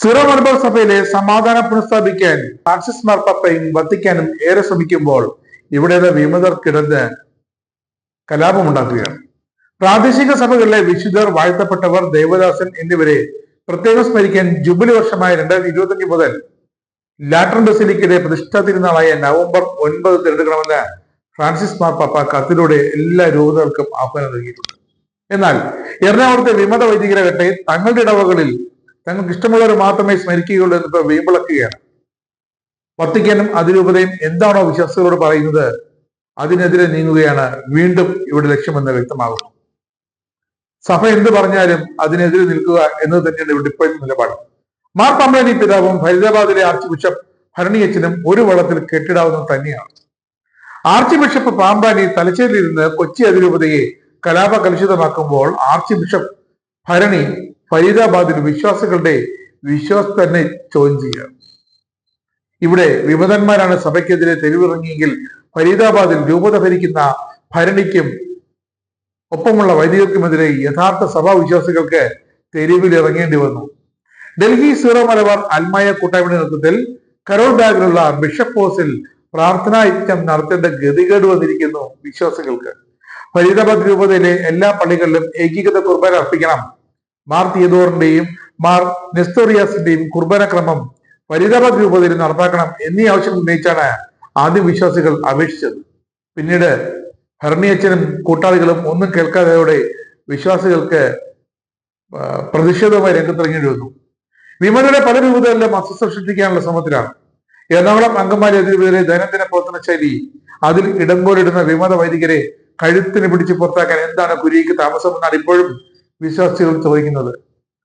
Syro Malabar സഭയിലെ സമാധാനം പുനഃസ്ഥാപിക്കാൻ ഫ്രാൻസിസ് മാർപ്പാപ്പയും വത്തിക്കാനും ഏറെ ശ്രമിക്കുമ്പോൾ ഇവിടെ വിമതർക്കിടന്ന് കലാപമുണ്ടാക്കുകയാണ്. പ്രാദേശിക സഭകളിലെ വിശുദ്ധർ വാഴ്ത്തപ്പെട്ടവർ ദേവദാസൻ എന്നിവരെ പ്രത്യേകം സ്മരിക്കാൻ ജൂബിലി വർഷമായ രണ്ടായിരത്തി ഇരുപത്തഞ്ച് മുതൽ ലാറ്റർ ബസിലിക്കയുടെ പ്രതിഷ്ഠാ തിരുനാളായ നവംബർ ഒൻപത് തിരഞ്ഞെടുക്കണമെന്ന് ഫ്രാൻസിസ് മാർപ്പാപ്പ കത്തിലൂടെ എല്ലാ രൂപതകൾക്കും ആഹ്വാനം നൽകിയിട്ടുണ്ട്. എന്നാൽ എറണാകുളത്തെ വിമത വൈദികരാകട്ടെ തങ്ങളുടെ ഇടവകളിൽ തങ്ങൾക്ക് ഇഷ്ടമുള്ളവർ മാത്രമേ സ്മരിക്കുകയുള്ളൂ എന്നിപ്പോ വീമ്പിളക്കുകയാണ്. വത്തിക്കാനും അതിരൂപതയും എന്താണോ വിശ്വാസികളോട് പറയുന്നത് അതിനെതിരെ നീങ്ങുകയാണ് വീണ്ടും ഇവിടെ ലക്ഷ്യമെന്ന് വ്യക്തമാകുന്നു. സഭ എന്ത് പറഞ്ഞാലും അതിനെതിരെ നിൽക്കുക എന്നത് തന്നെയാണ് ഇവിടെ ഇപ്പോഴത്തെ നിലപാട്. മാർ പമ്പനി പിതാവും ഫരീദാബാദിലെ ആർച്ച് ബിഷപ്പ് ഭരണിയച്ചനും ഒരു വള്ളത്തിൽ കെട്ടിടാവുന്നത് തന്നെയാണ്. ആർച്ച് ബിഷപ്പ് പാമ്പാനി നിന്ന് കൊച്ചി അതിരൂപതയെ കലാപ കലുഷിതമാക്കുമ്പോൾ ആർച്ച് ബിഷപ്പ് ഭരണി ഫരീദാബാദിൽ വിശ്വാസികളുടെ വിശ്വാസം തന്നെ ചോദ്യം ചെയ്യുക. ഇവിടെ വിമതന്മാരാണ് സഭയ്ക്കെതിരെ തെരുവിറങ്ങിയെങ്കിൽ ഫരീദാബാദിൽ രൂപത ഭരിക്കുന്ന ഭരണിക്കും ഒപ്പമുള്ള വൈദികർക്കുമെതിരെ യഥാർത്ഥ സഭാ വിശ്വാസികൾക്ക് തെരുവിൽ ഇറങ്ങേണ്ടി വന്നു. ഡൽഹി സീറോ മലബാർ അൽമായ കൂട്ടായ്മയുടെ നേതൃത്വത്തിൽ കരോൾ ബാഗിലുള്ള ബിഷപ്പ് ഹൗസിൽ പ്രാർത്ഥനാ യജ്ഞം നടത്തേണ്ട ഗതികേട് വന്നിരിക്കുന്നു വിശ്വാസികൾക്ക്. ഫരീദാബാദ് രൂപതയിലെ എല്ലാ പള്ളികളിലും ഏകീകൃത കുർബാന അർപ്പിക്കണം മാർ തിയതോറിന്റെയും മാർ നെസ്തോറിയാസിന്റെയും കുർബാനക്രമം ക്രമം ഫരീദാബാദ് രൂപതയിൽ നടപ്പാക്കണം എന്നീ ആവശ്യം ഉന്നയിച്ചാണ് ആദ്യ വിശ്വാസികൾ അപേക്ഷിച്ചത്. പിന്നീട് ഹെർണിയച്ചനും കൂട്ടാളികളും ഒന്നും കേൾക്കാതെയോടെ വിശ്വാസികൾക്ക് പ്രതിഷേധവുമായി രംഗത്തിറങ്ങേണ്ടി വന്നു. വിമതയുടെ പല രൂപതകളിലും അസ്വസ്ഥ സൃഷ്ടിക്കാനുള്ള ശ്രമത്തിലാണ്. എറണാകുളം അങ്കമാലി അതിരൂപതയിലെ ദൈനംദിന പ്രവർത്തന ശൈലി അതിൽ ഇടങ്കോലിടുന്ന വിമത വൈദികരെ കഴുത്തിന് പിടിച്ച് പുറത്താക്കാൻ എന്താണ് കുരിക്ക് താമസമെന്നാണ് ഇപ്പോഴും വിശ്വാസികൾ ചോദിക്കുന്നത്.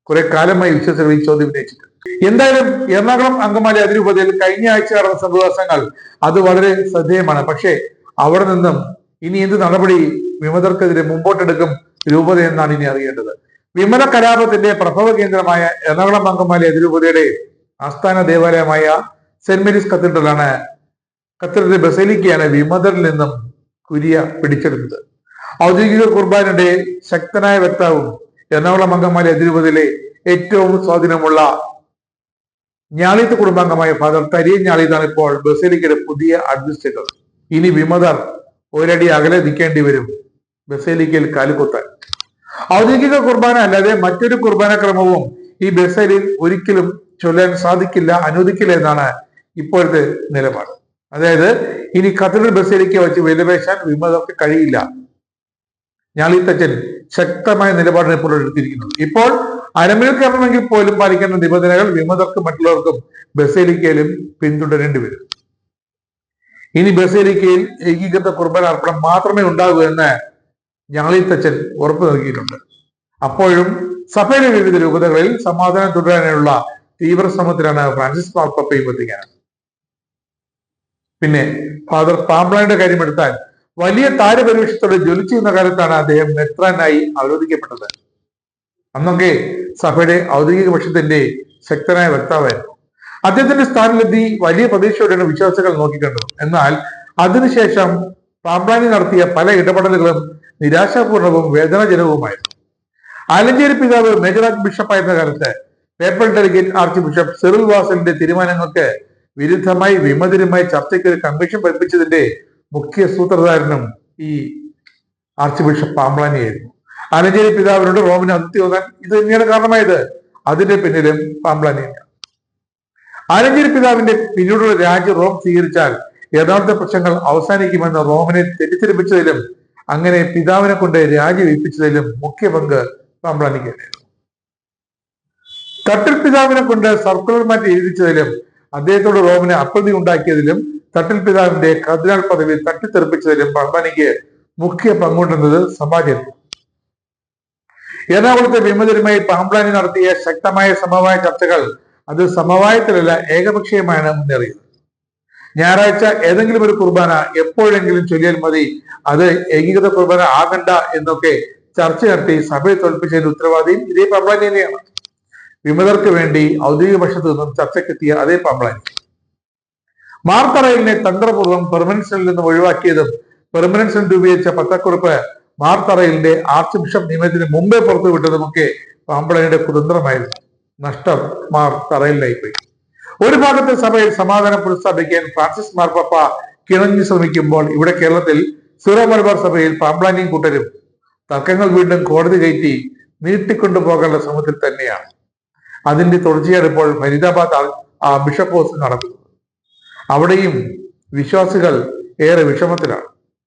കുറെ കാലമായി വിശ്വാസികൾ ഈ ചോദ്യം ഉന്നയിച്ചിട്ട് എന്തായാലും എറണാകുളം അങ്കമാലി അതിരൂപതയിൽ കഴിഞ്ഞ ആഴ്ച നടന്ന സംഭവങ്ങൾ അത് വളരെ ശ്രദ്ധേയമാണ്. പക്ഷേ അവിടെ നിന്നും ഇനി എന്ത് നടപടി വിമതർക്കെതിരെ മുമ്പോട്ടെടുക്കും രൂപത എന്നാണ് ഇനി അറിയേണ്ടത്. വിമത കലാപത്തിന്റെ പ്രഭവ കേന്ദ്രമായ എറണാകുളം അങ്കമാലി അതിരൂപതയുടെ ആസ്ഥാന ദേവാലയമായ സെന്റ് മേരീസ് കത്തീഡ്രലാണ്. കത്തീഡ്രൽ ബസലിക്കയാണ് വിമതരിൽ നിന്നും കുരിയ പിടിച്ചെടുത്തത്. ഔദ്യോഗിക കുർബാനയുടെ ശക്തനായ വക്താവും എറണാകുളം അംഗമാലി അതിരൂപതയിലെ ഏറ്റവും സ്വാധീനമുള്ള ഞാളിത്ത് കുടുംബാംഗമായ ഫാദർ തരിയൻ ഞാളിതാണ് ഇപ്പോൾ ബസേലിക്കയുടെ പുതിയ അഡ്മിനിസ്ട്രേറ്റർ. ഇനി വിമതർ ഒരടി അകലെ നിൽക്കേണ്ടി വരും ബസേലിക്കയിൽ കാലുകുത്താൻ. ഔദ്യോഗിക കുർബാന അല്ലാതെ മറ്റൊരു കുർബാന ക്രമവും ഈ ബസേലിൽ ഒരിക്കലും ചൊല്ലാൻ സാധിക്കില്ല അനുവദിക്കില്ല എന്നാണ് ഇപ്പോഴത്തെ നിലപാട്. അതായത് ഇനി കത്തീഡ്രൽ ബസേലിക്ക വെച്ച് വിലപേശാൻ വിമതർക്ക് കഴിയില്ല. ഞാളിത്തച്ഛൻ ശക്തമായ നിലപാടിനെ ഇപ്പോൾ എടുത്തിരിക്കുന്നത് ഇപ്പോൾ അരമിൽ പോലും പാലിക്കേണ്ട നിബന്ധനകൾ വിമതർക്കും മറ്റുള്ളവർക്കും ബസേലിക്കയിലും പിന്തുടരേണ്ടി വരും. ഇനി ബസേലിക്കയിൽ ഏകീകൃത കുർബാന അർപ്പണം മാത്രമേ ഉണ്ടാകൂ എന്ന് ഞാളിത്തച്ഛൻ ഉറപ്പു നൽകിയിട്ടുണ്ട്. അപ്പോഴും സഭയിലെ വിവിധ രൂപതകളിൽ സമാധാനം തുടരാനുള്ള തീവ്ര ശ്രമത്തിലാണ് ഫ്രാൻസിസ് പാർപ്പയും എത്തിക്കാൻ പിന്നെ ഫാദർ പാംബ്ലാന്റെ കാര്യം എടുത്താൽ വലിയ താരപരീക്ഷത്തോടെ ജ്വലിച്ചിരുന്ന കാലത്താണ് അദ്ദേഹം മെത്രാനായി അവരോധിക്കപ്പെട്ടത് അന്നൊക്കെ സഭയുടെ ഔദ്യോഗിക പക്ഷത്തിന്റെ ശക്തനായ വക്താവായിരുന്നു അദ്ദേഹത്തിന്റെ സ്ഥാനത്തെത്തി വലിയ പ്രതീക്ഷയോടെയാണ് വിശ്വാസികൾ നോക്കിക്കണ്ടത്. എന്നാൽ അതിനുശേഷം പാമ്പ്ലാനി നടത്തിയ പല ഇടപെടലുകളും നിരാശാപൂർണവും വേദനാജനകവുമായിരുന്നു. ആലഞ്ചേരി പിതാവ് മേജറാജ് ബിഷപ്പായിരുന്ന കാലത്ത് papal delegate archbishop Cyril വാസലിന്റെ തീരുമാനങ്ങൾക്ക് വിരുദ്ധമായി വിമതരുമായി ചർച്ചയ്ക്ക് ഒരു കമ്മീഷൻ പഠിപ്പിച്ചതിന്റെ മുഖ്യ സൂത്രധാരനും ഈ ആർച്ച് ബിഷപ്പ് പാമ്പ്ലാനിയായിരുന്നു. ആലഞ്ചേരി പിതാവിനോട് റോമിന് അതിർത്തി തോന്നാൻ ഇത് തന്നെയാണ് കാരണമായത്? അതിന്റെ പിന്നിലും പാമ്പ്ലാനിയാണ് ആലഞ്ചേരി പിതാവിന്റെ പിന്നീടുള്ള രാജ്യം റോം സ്വീകരിച്ചാൽ യഥാർത്ഥ പ്രശ്നങ്ങൾ അവസാനിക്കുമെന്ന് റോമിനെ തെറ്റിദ്ധരിപ്പിച്ചതിലും അങ്ങനെ പിതാവിനെ കൊണ്ട് രാജി വയ്പ്പിച്ചതിലും മുഖ്യ പങ്ക് പാമ്പ്ലാനിക്കായിരുന്നു തട്ടിൽ പിതാവിനെ കൊണ്ട് സർക്കുലർ മാറ്റി എഴുതിച്ചതിലും അദ്ദേഹത്തോട് റോമിന് അപ്രതി ഉണ്ടാക്കിയതിലും തട്ടിൽ പിതാവിന്റെ കർദിനാൾ പദവി തട്ടിത്തെറിപ്പിച്ചതിലും പാമ്പ്ലാനിക്ക് മുഖ്യ പങ്കുണ്ടെന്നത് സമാജം എറണാകുളത്തെ വിമതരുമായി പാമ്പ്ലാനി നടത്തിയ ശക്തമായ സമവായ ചർച്ചകൾ അത് സമവായത്തിലല്ല ഏകപക്ഷീയമായാണ് മുന്നേറിയത് ഞായറാഴ്ച ഏതെങ്കിലും ഒരു കുർബാന എപ്പോഴെങ്കിലും ചൊല്ലിയാൽ മതി അത് ഏകീകൃത കുർബാന ആകണ്ട എന്നൊക്കെ ചർച്ച നടത്തി സഭയെ തോൽപ്പിച്ചതിന്റെ ഉത്തരവാദിയും ഇതേ പാമ്പ്ലാനി തന്നെയാണ്. വിമതർക്ക് വേണ്ടി ഔദ്യോഗിക പക്ഷത്തു നിന്നും ചർച്ചയ്ക്കെത്തിയ അതേ പാമ്പ്ലാനി. മാർത്തറയിലിനെ തന്ത്രപൂർവം പെർമനൻസിൽ നിന്ന് ഒഴിവാക്കിയതും പെർമനൻസിൽ രൂപീകരിച്ച പത്രക്കുറിപ്പ് മാർത്തറയിലിന്റെ ആർച്ച് ബിഷപ്പ് നിയമനത്തിന് മുമ്പേ പുറത്തുവിട്ടതുമൊക്കെ പാമ്പളയുടെ കുതന്ത്രമായിരുന്നു. നഷ്ടം മാർ തറയിലായിപ്പോയി ഒരു ഭാഗത്തെ സഭയിൽ സമാധാനം പുനഃസ്ഥാപിക്കാൻ ഫ്രാൻസിസ് മാർപ്പാപ്പ കിണഞ്ഞു ശ്രമിക്കുമ്പോൾ ഇവിടെ കേരളത്തിൽ സീറോ മലബാർ സഭയിൽ പാമ്പ്ലാനിയും കൂട്ടരും തർക്കങ്ങൾ വീണ്ടും കോടതി കയറ്റി നീട്ടിക്കൊണ്ടുപോകാനുള്ള ശ്രമത്തിൽ തന്നെയാണ്. അതിന്റെ തുടർച്ചയാണ് ഇപ്പോൾ ഫരീദാബാദ് ബിഷപ്പ് ഹൗസിൽ നടക്കുന്നത്. അവിടെയും വിശ്വാസികൾ ഏറെ വിഷമത്തിലാണ്.